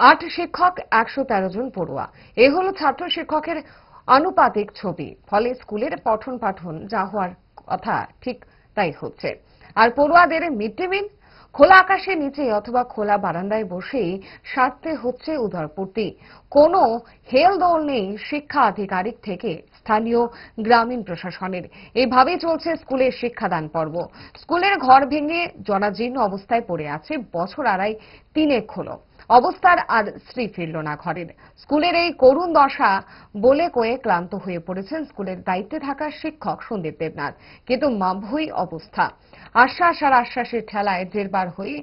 আট শিক্ষক, একশো তেরো জন পড়ুয়া। এ হলো ছাত্র শিক্ষকের আনুপাতিক ছবি। ফলে স্কুলের পঠন পাঠন যা হওয়ার কথা ঠিক তাই হচ্ছে। আর পড়ুয়াদের মিড ডে মিল খোলা আকাশের নিচে অথবা খোলা বারান্দায় বসেই সারতে হচ্ছে উদরপূর্তি। কোনো হেলদোল নেই শিক্ষা আধিকারিক থেকে স্থানীয় গ্রামীণ প্রশাসনের। এভাবেই চলছে স্কুলের শিক্ষাদান পর্ব। স্কুলের ঘর ভেঙে জরাজীর্ণ অবস্থায় পড়ে আছে বছর আড়াই তিনেক হলো। অবস্থার আর শ্রী ফিরল না ঘরের। স্কুলের এই করুণ দশা বলে কয়ে ক্লান্ত হয়ে পড়েছেন স্কুলের দায়িত্বে থাকা শিক্ষক সন্দীপ দেবনাথ। কিন্তু মাভুই অবস্থা। আশ্বাস আর আশ্বাসের ঠেলায় জেরবার হয়ে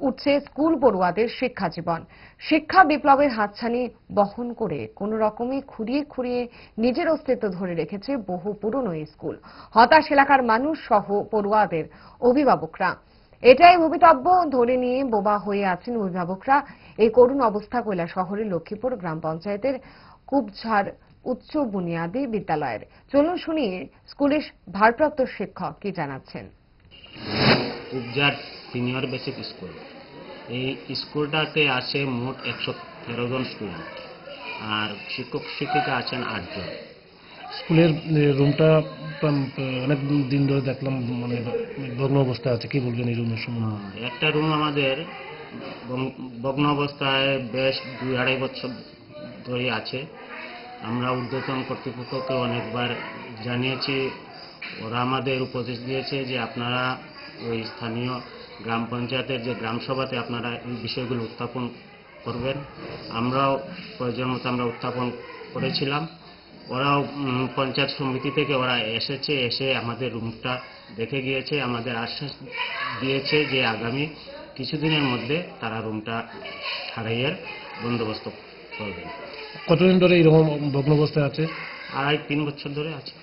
উঠছে স্কুল পড়ুয়াদের শিক্ষা জীবন। শিক্ষা বিপ্লবের হাতছানি বহন করে কোন রকমে খুঁড়িয়ে খুঁড়িয়ে নিজের অস্তিত্ব ধরে রেখেছে বহু পুরনো স্কুল। হতাশ এলাকার মানুষ সহ পড়ুয়াদের অভিভাবকরা। এটাই ভবিতব্য ধরে নিয়ে বোবা হয়ে আছেন অভিভাবকরা। এই করুণ অবস্থা কৈলা শহরের লক্ষ্মীপুর গ্রাম পঞ্চায়েতের কুবঝাড় উচ্চ বুনিয়াদী বিদ্যালয়ের। চলুন শুনি স্কুলের ভারপ্রাপ্ত শিক্ষক কি জানাচ্ছেন। Senior basic school. এই স্কুলটাতে আছে মোট একশো তেরো জন স্টুডেন্ট। আর শিক্ষক শিক্ষিকা আছেন আটজন। স্কুলের রুমটা অনেক দিন ধরে দেখলাম মানে ভগ্ন অবস্থা আছে। কি বলবেন এই রুমের সম্বন্ধে? আহ, একটা রুম আমাদের ভগ্ন অবস্থায় বেশ দুই আড়াই বছর ধরে আছে। আমরা ঊর্ধ্বতন কর্তৃপক্ষকে অনেকবার জানিয়েছি। ওরা আমাদের উপদেশ দিয়েছে যে আপনারা ওই স্থানীয় গ্রাম পঞ্চায়েতের যে গ্রাম সভাতে আপনারা এই বিষয়গুলো উত্থাপন করবেন। আমরাও প্রয়োজন মতো আমরা উত্থাপন করেছিলাম। ওরাও পঞ্চায়েত সমিতি থেকে ওরা এসেছে এসে আমাদের রুমটা দেখে গিয়েছে আমাদের আশ্বাস দিয়েছে যে আগামী কিছুদিনের মধ্যে তারা রুমটা সারাইয়ের বন্দোবস্ত করবেন। কতদিন ধরে এরকম ভগ্নবস্থায় আছে? আড়াই তিন বছর ধরে আছে।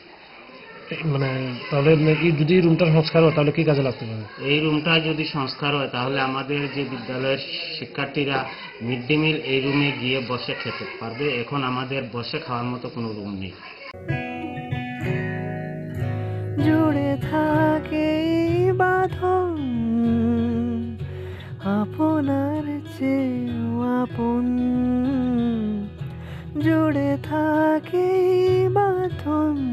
মানে তাহলে যদি রুমটার সংস্কার হয় তাহলে কি কাজে লাগতে পারে? এই রুমটা যদি সংস্কার হয় তাহলে আমাদের যে বিদ্যালয়ের শিক্ষার্থীরা মিড ডে মিল এই রুমে গিয়ে বসে খেতে পারবে। এখন আমাদের বসে খাওয়ার মতো কোনো রুম নেই। জুড়ে থাকে বাঁধন আপনার চেয়েও আপন। জুড়ে থাকে বাঁধন